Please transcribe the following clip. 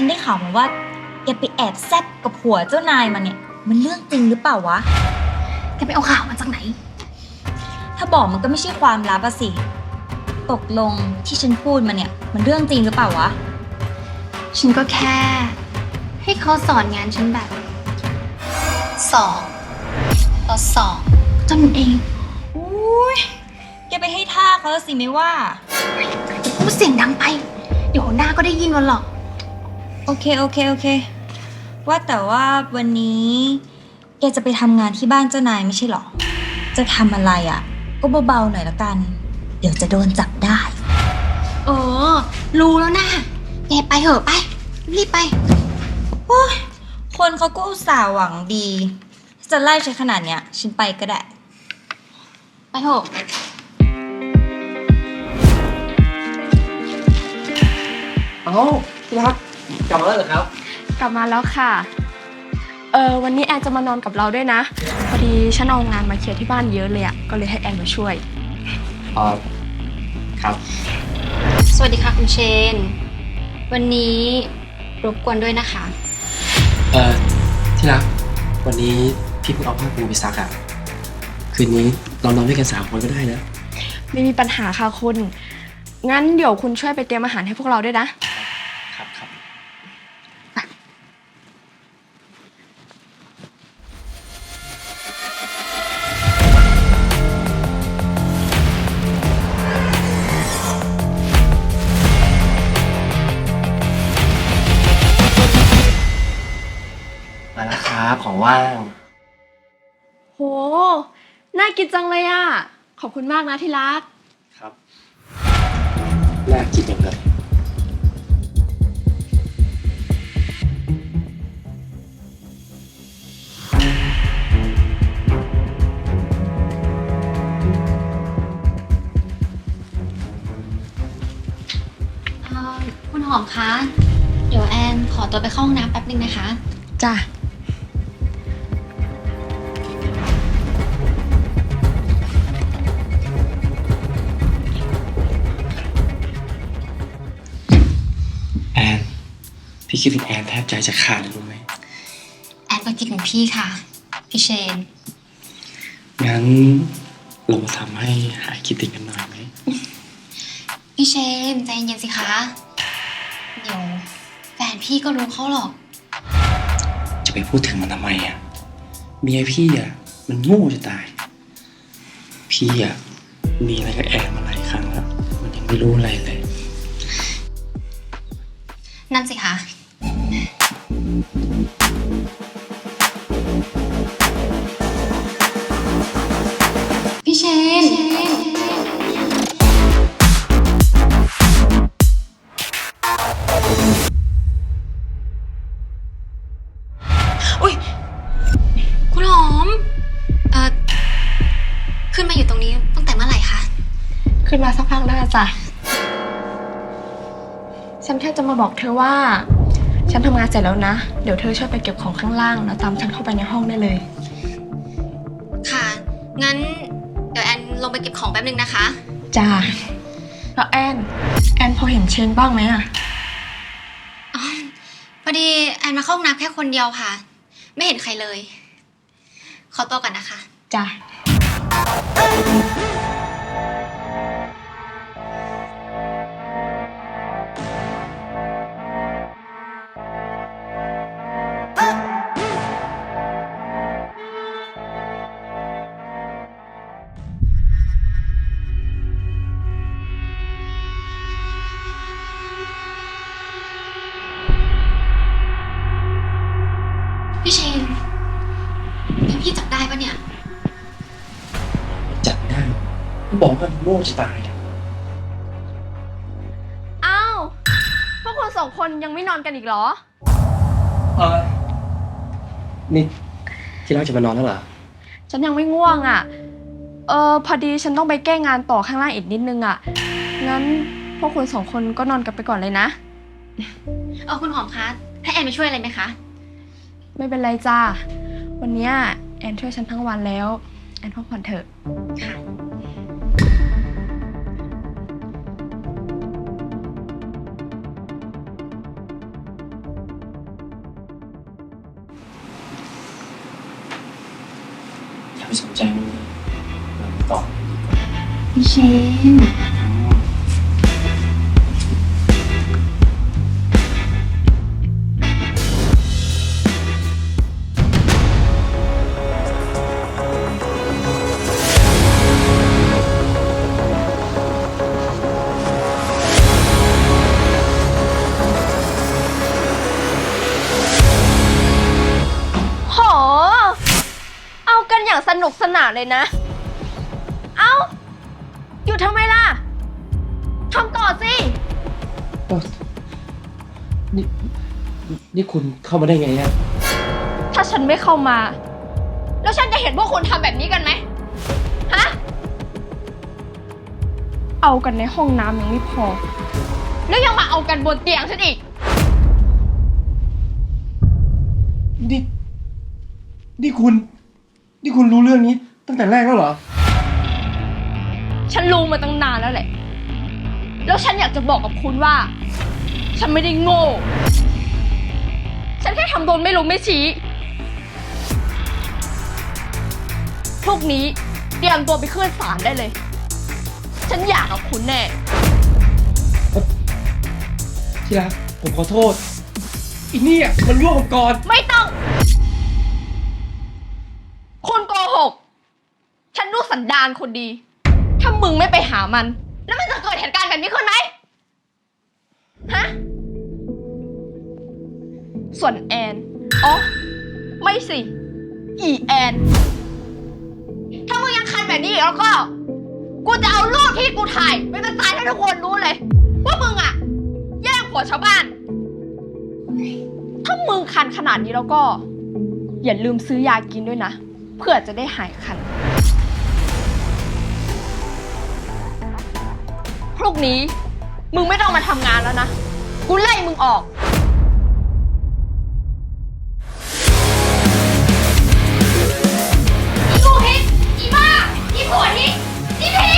ฉันได้ข่าวมาว่าแกไปแอบแซบกับผัวเจ้านายมาเนี่ย มันเรื่องจริงหรือเปล่าวะ แกไปเอาข่าวมาจากไหน ถ้าบอกมันก็ไม่ใช่ความลับอะสิ ตกลงที่ฉันพูดมาเนี่ย มันเรื่องจริงหรือเปล่าวะ ฉันก็แค่ ให้เขาสอนงานฉันแบบสองต่อสองจนเองอุ้ยแกไปให้ท่าเขาแล้วสิไม่ว่า พูดเสียงดังไป เดี๋ยวหัวหน้าก็ได้ยินวันหรอก โอเค โอเค โอเค ว่าแต่ว่าวันนี้แกจะไปทำงานที่บ้านเจ้านายไม่ใช่หรอ จะทำอะไรอะ่ะ ก็เบาๆหน่อยละกัน เดี๋ยวจะโดนจับได้ เออ รู้แล้วนะแกไปเหอะไป รีบไปคนเขาก็อุตส่าห์หวังดี จะไล่ฉันขนาดเนี้ยฉันไปก็ได้ ไปเถอะเอ้าที่รัก กลับมาแล้วเหรอครับ กลับมาแล้วค่ะ เออวันนี้แอนจะมานอนกับเราด้วยนะ พอดีฉันเอางานมาเคลียร์ที่บ้านเยอะเลยอะก็เลยให้แอนมาช่วย อ๋อ ครับ สวัสดีค่ะคุณเชน วันนี้รบกวนด้วยนะคะ เอ่อ ที่รัก วันนี้พี่เพิ่งเอาผ้าปูไปซักอะคืนนี้เรานอนด้วยกันสามคนก็ได้นะ ไม่มีปัญหาค่ะคุณ งั้นเดี๋ยวคุณช่วยไปเตรียมอาหารให้พวกเราด้วยนะ ครับครับ ว่าง โห น่ากินจังเลยอะขอบคุณมากนะที่รัก ครับ น่ากินอย่างเลยเอ่อคุณหอมคะ เดี๋ยวแอนขอตัวไปเข้าห้องน้ำแป๊บนึงนะคะ จ้ะ พี่คิดถึงแอนแทบใจจะขาดเลยรู้ไหมแอนก็คิดถึงพี่ค่ะ พี่เชน งั้นเรามาทำให้หายคิดถึงกันหน่อยไหม พี่เชนใจเย็นๆสิคะ เดี๋ยวแฟนพี่ก็รู้เขาหรอก จะไปพูดถึงมันทำไมอะ เมียพี่อะมันโง่จะตาย พี่อะมีอะไรกับแอนมาหลายครั้งแล้ว มันยังไม่รู้อะไรเลย นั่นสิคะ ขึ้นมาสักพักแล้วล่ะจ้ะ ฉันแค่จะมาบอกเธอว่า ฉันทำงานเสร็จแล้วนะ เดี๋ยวเธอช่วยไปเก็บของข้างล่าง แล้วตามฉันเข้าไปในห้องได้เลย ค่ะ งั้นเดี๋ยวแอนลงไปเก็บของแป๊บนึงนะคะ จ้าแล้วแอน แอนพอเห็นเชนบ้างไหมอะอ๋อพอดีแอนมาเข้าห้องน้ำแค่คนเดียวค่ะ ไม่เห็นใครเลย ขอตัวก่อนนะคะ จ้าพี่ ง่จะตายอะอ้าว พวกคุณสองคนยังไม่นอนกันอีกเหรอ เออนี่ที่รักจะมานอนแล้วเหรอ ฉันยังไม่ง่วงอะ่ะ เออพอดีฉันต้องไปแก้งานต่อข้างล่างอีกนิดนึงอะ่ะ งั้นพวกคุณสองคนก็นอนกันไปก่อนเลยนะ เออคุณหอมคะให้แอนไปช่วยอะไรไหมคะ ไม่เป็นไรจ้า วันเนี้ยแอนช่วยฉันทั้งวันแล้ว แอนพักผ่อนเถอะ ค่ะ ไปสนใจมันเลยเราต่อพี่เชน นอย่างสนุกสนานเลยนะ เอาอยู่ทำไมล่ะทำต่อสิ นี่นี่คุณเข้ามาได้ไงอะถ้าฉันไม่เข้ามา แล้วฉันจะเห็นพวกคุณทำแบบนี้กันไหมฮะ เอากันในห้องน้ำยังไม่พอ แล้วยังมาเอากันบนเตียงฉันอีก นี่นี่คุณ นี่คุณรู้เรื่องนี้ตั้งแต่แรกแล้วเหรอ ฉันรู้มาตั้งนานแล้วแหละ แล้วฉันอยากจะบอกกับคุณว่า ฉันไม่ได้โง่ ฉันแค่ทำโดนไม่รู้ไม่ชี้ พรุ่งนี้เตรียมตัวไปขึ้นศาลได้เลย ฉันอยากกับคุณแน่ ที่รักผมขอโทษอีนี่อะมันร่วมผมก่อน ไม่ต้อง นรู้สันดานคนดี ถ้ามึงไม่ไปหามัน แล้วมันจะเกิดเหตุการณ์แบบนี้ขึ้นไหมฮะ ส่วนแอน อ๋อ ไม่สิ อีแอน ถ้ามึงยังคันแบบนี้อีกแล้วก็ กูจะเอารูปที่กูถ่ายไปประจานให้ทุกคนรู้เลย ว่ามึงอะแย่งผัวชาวบ้าน ถ้ามึงคันขนาดนี้แล้วก็ อย่าลืมซื้อยากินด้วยนะ เพื่อจะได้หายคัน พรุ่งนี้ มึงไม่ต้องมาทำงานแล้วนะ กูไล่มึงออก อีกูพิษอีบ้า อีผัวทิษอีพี